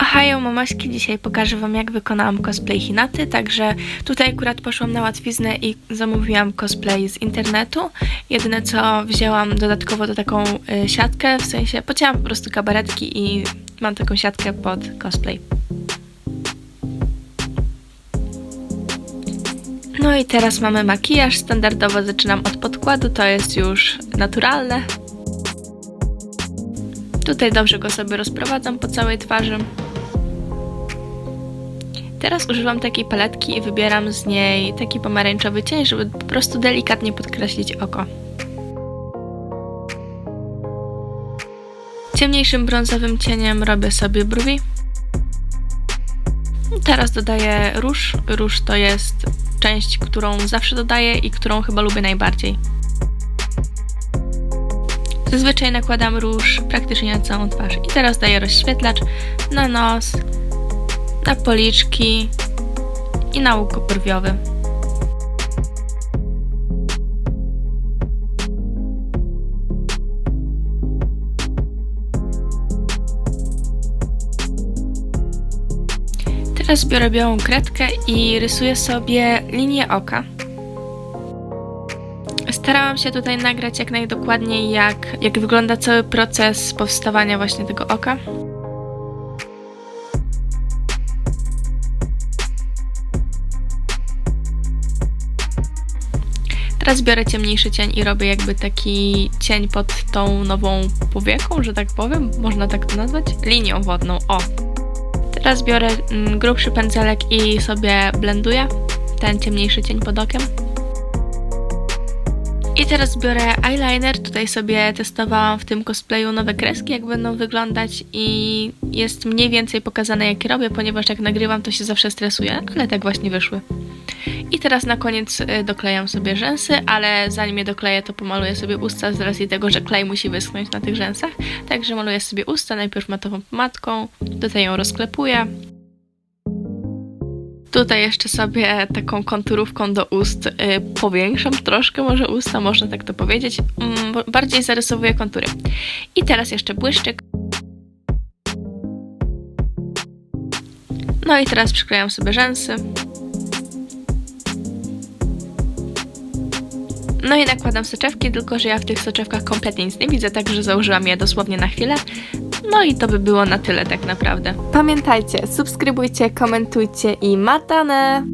Ohajo mamaśki, dzisiaj pokażę wam jak wykonałam cosplay Hinaty, także tutaj akurat poszłam na łatwiznę i zamówiłam cosplay z internetu. Jedyne co wzięłam dodatkowo to taką y, siatkę, w sensie pocięłam po prostu kabaretki i mam taką siatkę pod cosplay. No i teraz mamy makijaż, standardowo zaczynam od podkładu, to jest już naturalne. Tutaj dobrze go sobie rozprowadzam po całej twarzy. Teraz używam takiej paletki i wybieram z niej taki pomarańczowy cień, żeby po prostu delikatnie podkreślić oko. Ciemniejszym brązowym cieniem robię sobie brwi. Teraz dodaję róż. Róż to jest część, którą zawsze dodaję i którą chyba lubię najbardziej. Zazwyczaj nakładam róż praktycznie na całą twarz. I teraz daję rozświetlacz na nos, na policzki i na łuko brwiowy. Teraz biorę białą kredkę i rysuję sobie linię oka. Starałam się tutaj nagrać jak najdokładniej, jak, jak wygląda cały proces powstawania właśnie tego oka. Teraz biorę ciemniejszy cień i robię jakby taki cień pod tą nową powieką, że tak powiem, można tak to nazwać, linią wodną, o. Teraz biorę mm, grubszy pędzelek i sobie blenduję ten ciemniejszy cień pod okiem. I teraz biorę eyeliner. Tutaj sobie testowałam w tym cosplayu nowe kreski, jak będą wyglądać i jest mniej więcej pokazane, jakie robię, ponieważ jak nagrywam, to się zawsze stresuję, ale tak właśnie wyszły. I teraz na koniec y, doklejam sobie rzęsy, ale zanim je dokleję, to pomaluję sobie usta z racji tego, że klej musi wyschnąć na tych rzęsach. Także maluję sobie usta najpierw matową pomadką, tutaj ją rozklepuję. Tutaj jeszcze sobie taką konturówką do ust y, powiększam troszkę może usta, można tak to powiedzieć. Mm, bardziej zarysowuję kontury. I teraz jeszcze błyszczyk. No i teraz przyklejam sobie rzęsy. No i nakładam soczewki, tylko że ja w tych soczewkach kompletnie nic nie widzę, także założyłam je dosłownie na chwilę. No i to by było na tyle tak naprawdę. Pamiętajcie, subskrybujcie, komentujcie i matane!